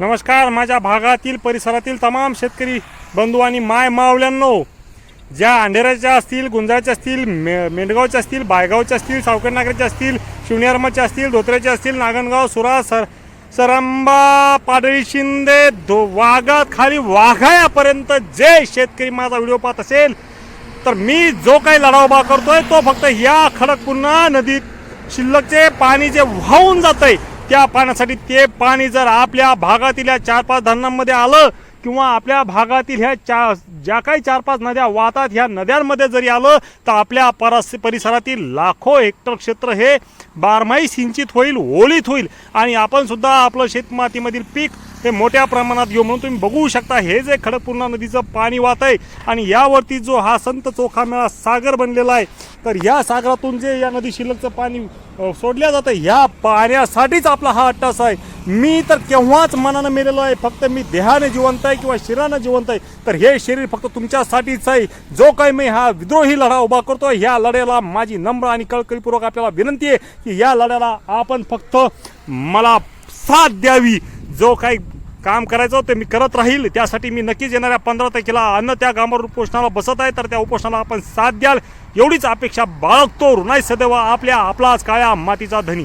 नमस्कार माझ्या भागातील परिसरातील तमाम शेतकरी बंधू आणि माय मावल्यांनो ज्या अंधेऱ्याच्या असतील गुंजाळच्या असतील मे मेंढगावच्या असतील बायगावच्या असतील सावकर असतील शिवनेरमाच्या असतील धोत्र्याच्या असतील नागणगाव सुरा सर सरंबा पाडळी शिंदे धो वाघात खाली वाघायापर्यंत जे शेतकरी माझा व्हिडिओ पाहत असेल तर मी जो काही लढा उभा करतोय तो फक्त या खडकपूर्णा नदीत शिल्लकचे पाणी जे वाहून आहे त्या पाण्यासाठी ते पाणी जर आपल्या भागातील या चार पाच धरणांमध्ये आलं किंवा आपल्या भागातील ह्या चा ज्या काही चार पाच नद्या वाहतात ह्या नद्यांमध्ये जरी आलं तर आपल्या परस परिसरातील लाखो हेक्टर क्षेत्र हे बारमाही सिंचित होईल ओलीत होईल आणि आपणसुद्धा आपलं शेतमातीमधील पीक हे मोठ्या प्रमाणात घेऊ म्हणून तुम्ही बघू शकता हे जे खडकपूर्णा नदीचं पाणी वाहत आहे आणि यावरती जो हा संत चोखा मेळा सागर बनलेला आहे तर या सागरातून जे या नदी शिल्लकचं पाणी सोडल्या जातं ह्या पाण्यासाठीच आपला हा अट्टास आहे. मी तर केव्हाच मनानं मेलेलो आहे फक्त मी देहाने जिवंत आहे किंवा शरीरानं जिवंत आहे तर हे शरीर फक्त तुमच्यासाठीच आहे. जो काही मी हा विद्रोही लढा उभा करतो ह्या लढ्याला माझी नम्र आणि कळकळीपूर्वक आपल्याला विनंती आहे की या लढ्याला आपण फक्त मला साथ द्यावी. जो काही काम करायचं होतं ते मी करत राहील. त्यासाठी मी नक्कीच येणाऱ्या पंधरा तारखेला अन्न त्या गामावर उपोषणाला बसत आहे. तर त्या उपोषणाला आपण साथ द्याल. एवढीच अपेक्षा बाळगतो. ऋणाय सदैव आपल्या आपलाच काळ्या मातीचा धनी.